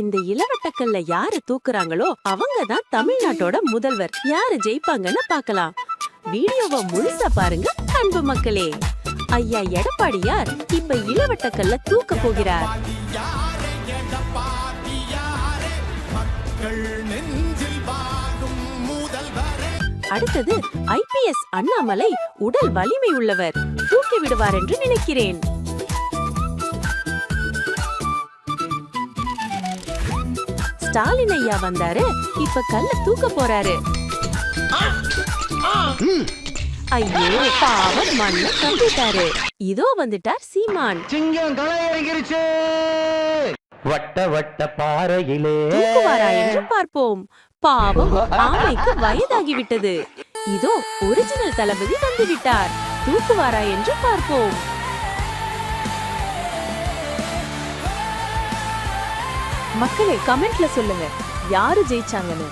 இந்த இளவட்டக்கல்ல யாரு தூக்குறாங்களோ அவங்க தான் தமிழ்நாட்டோட முதல்வர். யாரு ஜெயிப்பாங்கன்னு பார்க்கலாம். வீடியோவை முழுசா பாருங்க அன்பு மக்களே. ஐயா எடப்பாடியார் இப்ப இளவட்டக்கல்ல தூக்க போகிறார். அடுத்தது ஐபிஎஸ் அண்ணாமலை உடல் வலிமை உள்ளவர். தூக்கி விடுவார் என்று நினைக்கிறேன். ஸ்டாலின் ஐயா வந்தாரு. இப்ப கல்ல தூக்க போறாரு. ஐயோ பாவம் மண்ண கம்பிட்டாரு இதோ வந்துட்டார் சீமான். சிங்கம் களை இறங்கிருச்சு வட்ட வட்ட பாறையிலே. தூக்குவாரா என்று பார்ப்போம். பாவம் ஆமைக்கு வயதாகிவிட்டது. இதோ ஒரிஜினல் தளபதி வந்துவிட்டார். தூக்குவாரா என்று பார்ப்போம். மக்களே கமெண்ட்ல சொல்லுங்க. யாரு ஜெயிச்சாங்கன்னு?